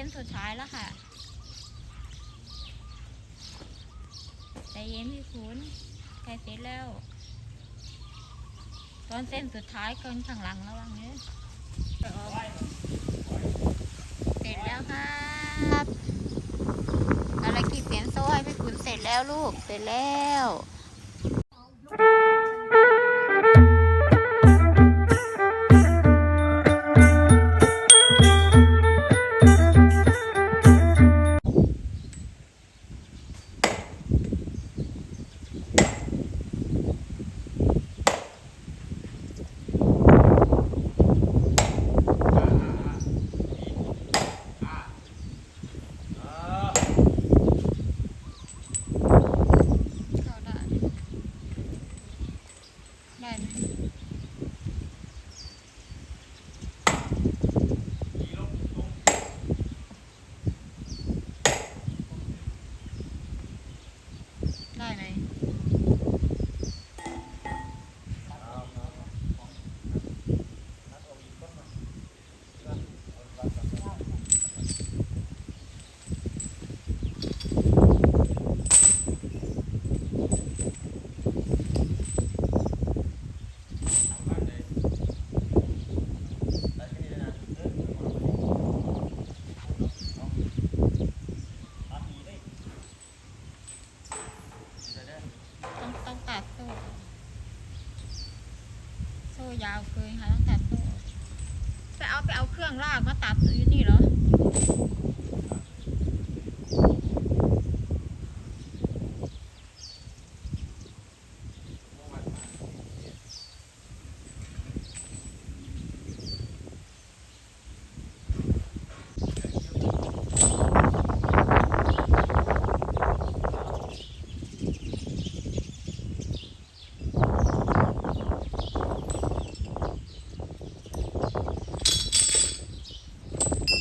ส้นสุดท้ายแล้วค่ะใจเย็นพี่คุณใกล้เสร็จแล้ว ตอนเส้นสุดท้ายกินข้างหลังระวังเนี้ยเสร็จแล้วครับอะไรกี่เปลี่ยนโซ่ให้พี่คุณเสร็จแล้วลูก เสร็จแล้ว ได้ไหมได้ไหมต้องต้องตัดโซ่โซ่ยาวเกินค่ะต้องตัดโซ่ไปเอาไปเอาเค รื่องลากมาตัดอยู่นี่เหรอ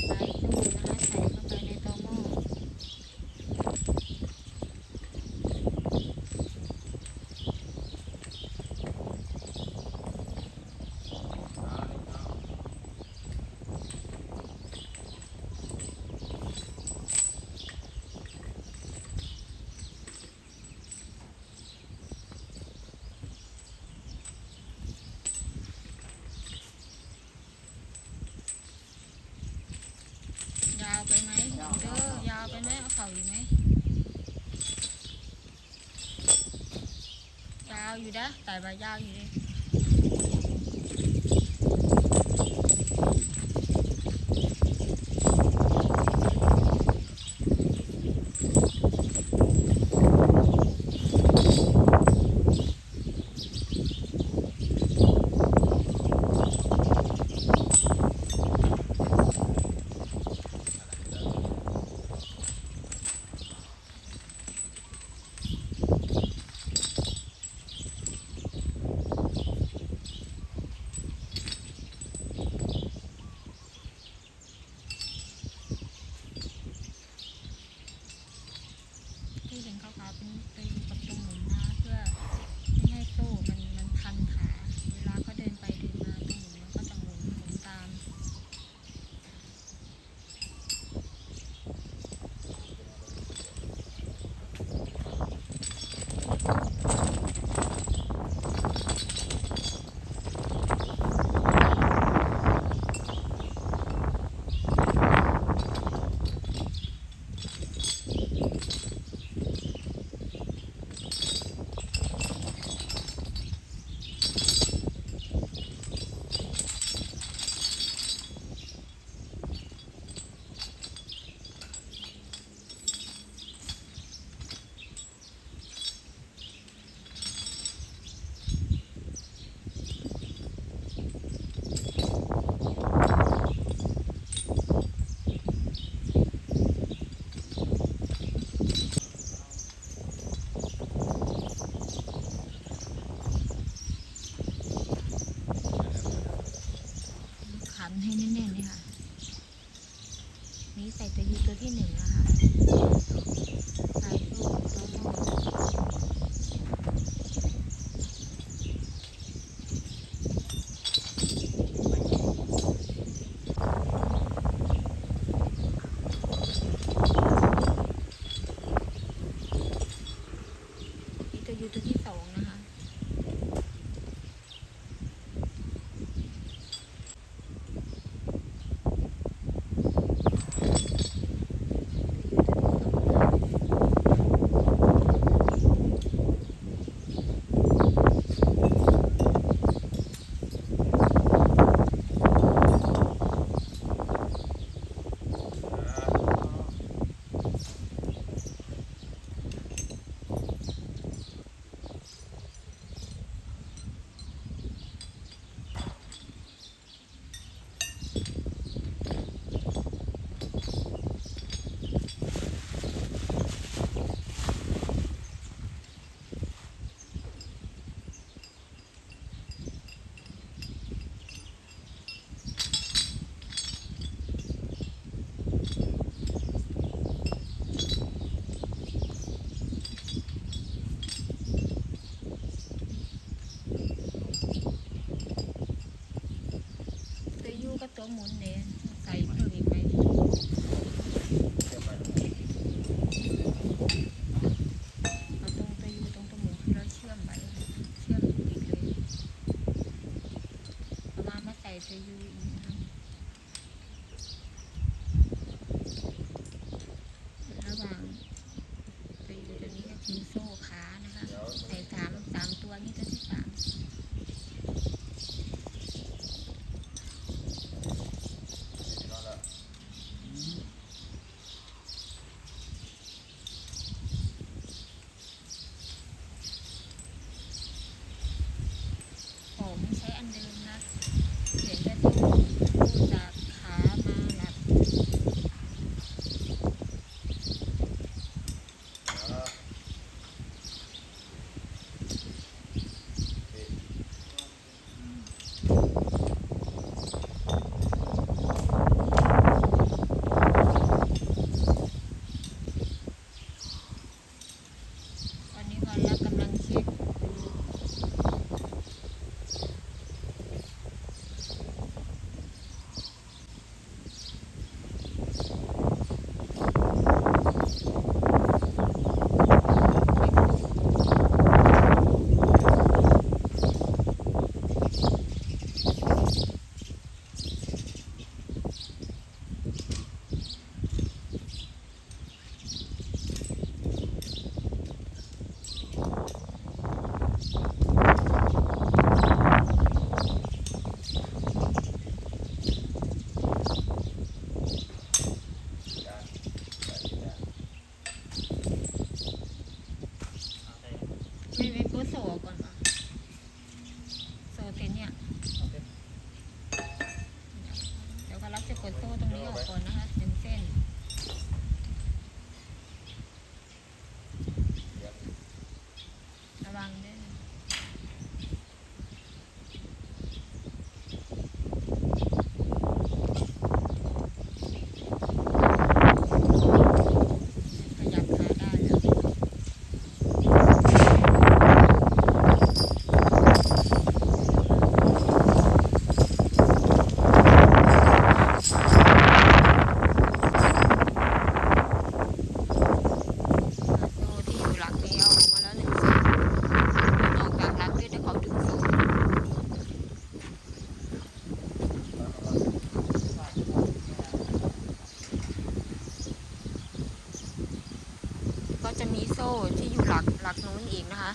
ใส่ตู้นะคะใส่เข้าไปในเตาหม้อายาวไปไหมเด้อย เขาอยู่ไหมยาวอยู่นะแต่ใบยาวอยู่เลย ก็จะมีโซ่ที่อยู่หลักหลักนู้นอีกนะคะ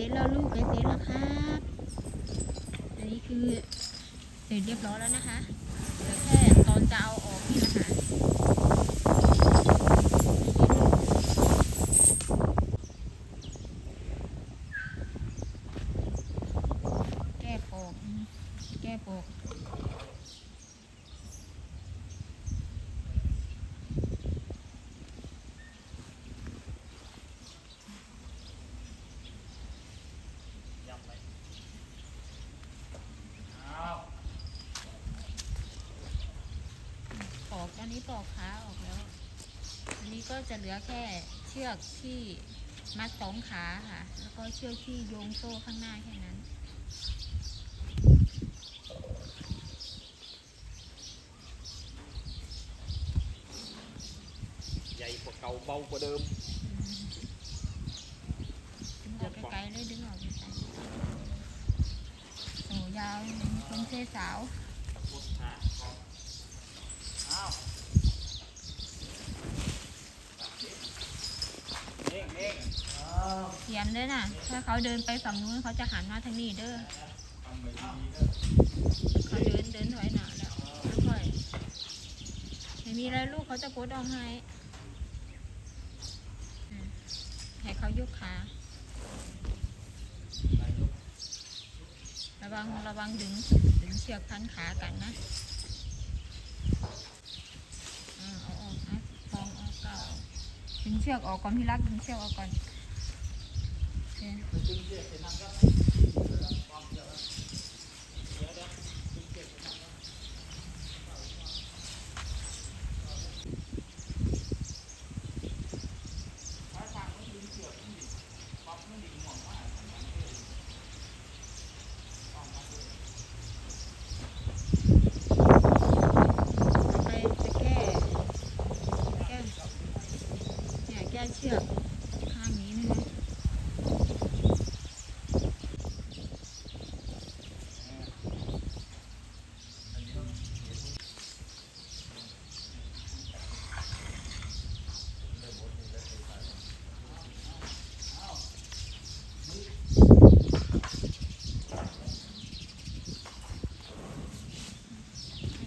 เร็จแล้วลูกไก่เสร็จแล้วครับ อันนี้คือเสร็จเรียบร้อยแล้วนะคะเหลือแค่ตอนจะเอาออกนี่แหละคะแก้ปอกแก้ปอก ตอกขาออกแล้ว อันนี้ก็จะเหลือแค่เชือกที่มัดสองขาค่ะ แล้วก็เชือกที่โยงโซ่ข้างหน้าแค่นั้น ใหญ่กว่าเก่าเบากว่าเดิมดึงออกไกลๆเยโอ้ยาวเป็นเส้นสาว ยนด้วยนะถ้าเขาเดินไปฝั่งนู้นเขาจะหันมาทางนี้เด้อเขาเดินเดินถอยหน้าแล้วค่อยไม่มีอะไรลูกเขาจะโพสต์ออกให้ให้เขายกขาระวังระวังดึงดึงเชือกพันขากันนะอ่าเอาออกนะฟองออกเก่าดึงเชือกออกก่อนพี่รักดึงเชือกออกก่อน โอเค ไปดึงเชือกไปนั่งก็ความเชือกนะเดี๋ยวเดี๋ยวดึงเชือกไปนั่งก็ถ้าทางมันดึงเชือกมันดิปั๊บมันดิห่วงมากของมันเลยต้องมาเลย ต่อไปจะแก้แก้เนี่ยแก้เชือกข้างนี้นะคะ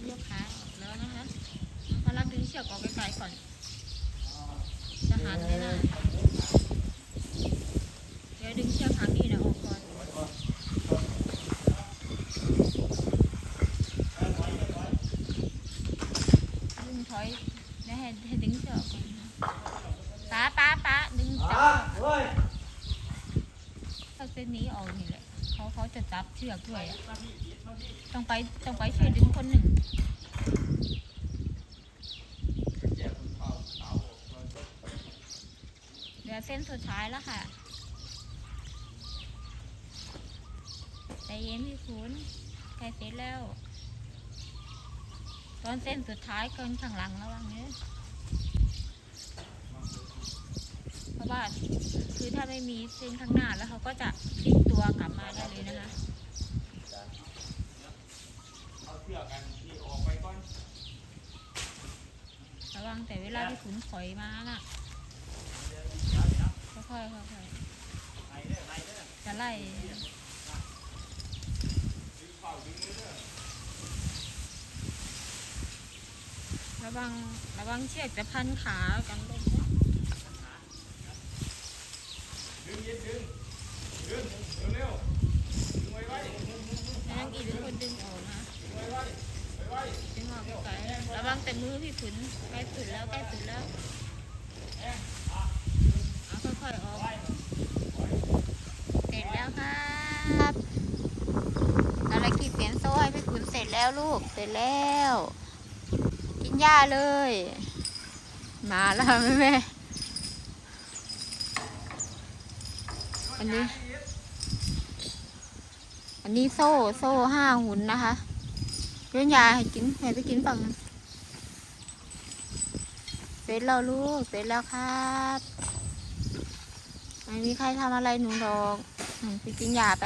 ยกขาออกแล้วนะคะมารับดึงเชือกออกไกลๆก่อน จะหันเลยนะ เดี๋ยวดึงเชือกทางนี้นะออกก่อนดึงถ อยแล้วให้ให้ดึงเชือกออกก่อนป้าป้าป้าดึงจับเฮ้ยเชือกเส้นนี้ออกนี่แหละเขาเขาจะจับเชือกด้วยอะต้องไปต้องไปช่วยดึงคนหนึ่งเป่าเป่าออกเลยเหลือเส้นสุดท้ายแล้วค่ะใจเย็นพี่คุณใกล้เสร็จแล้ว ตอนเส้นสุดท้ายเกินข้างหลังระวังเนี้ยเพราะว่าคือถ้าไม่มีเส้นข้างหน้าแล้วเขาก็จะพลิกตัวกลับมาได้เลยนะคะระวังแต่เวลาพี่ขุนถอยมาน่ะค่อยๆค่อยๆจะไล่ ดึงเป่าดึงมือเด้อ ระวังระวังเชือกจะพันขากันลมนะดึงยิดดึงดึงเร็วๆดึงไว้ไว้ดึงแล้วน้องอีเป็นคนดึงออกนะไว้ไว้ไว้ไว้ดึงออกไกลๆระวังแต่มือพี่ขุนใกล้สุดแล้วใกล้สุดแล้วเอาค่อยๆออกเสร็จแล้วครับภารกิจเปลี่ยนโซ่ให้พี่ขุนเสร็จแล้วลูกเสร็จแล้วกิ นหญ้าเลย มาแล้วแม่แม่อันนี้ อันนี้โซ่โซ่ห้าหุ่นนะคะเรื่องยาให้กินให้ไปกินฝั่งเสร็จแล้วลูกเสร็จแล้วครับไม่มีใครทำอะไรหนูหรอกอืมไปกินยาไป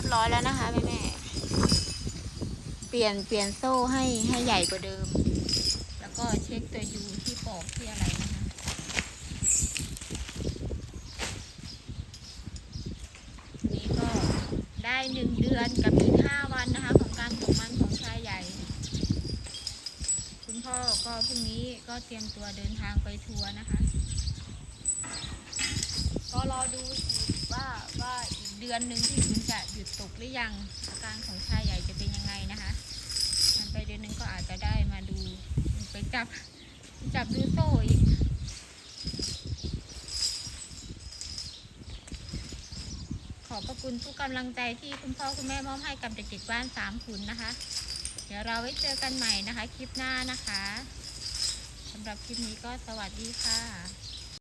เส ร้อยแล้วนะคะแม่แม่เปลี่ยนเปลี่ยนโซ่ให้ให้ใหญ่กว่าเดิม แล้วก็เช็คตัวยูที่ปอกที่อะไรนะคะ นี่ก็ได้หนึ่งเดือนกับอีกห้าวันนะคะ ของการตกมันของชายใหญ่ คุณพ่อก็พรุ่งนี้ก็เตรียมตัวเดินทางไปทัวร์นะคะ ก็รอดู เดือนหนึ่งที่คุณจะหยุดตกหรือยังอาการของชายใหญ่จะเป็นยังไงนะคะมันไปเดือนหนึ่งก็อาจจะได้มาดูไปจับจับดูโซ่อีกขอบพระคุณทุกกำลังใจที่คุณพ่อคุณแม่มอบให้กับเด็กๆบ้านสามขุนนะคะ เดี๋ยวเราไว้เจอกันใหม่นะคะ คลิปหน้านะคะสำหรับคลิปนี้ก็สวัสดีค่ะ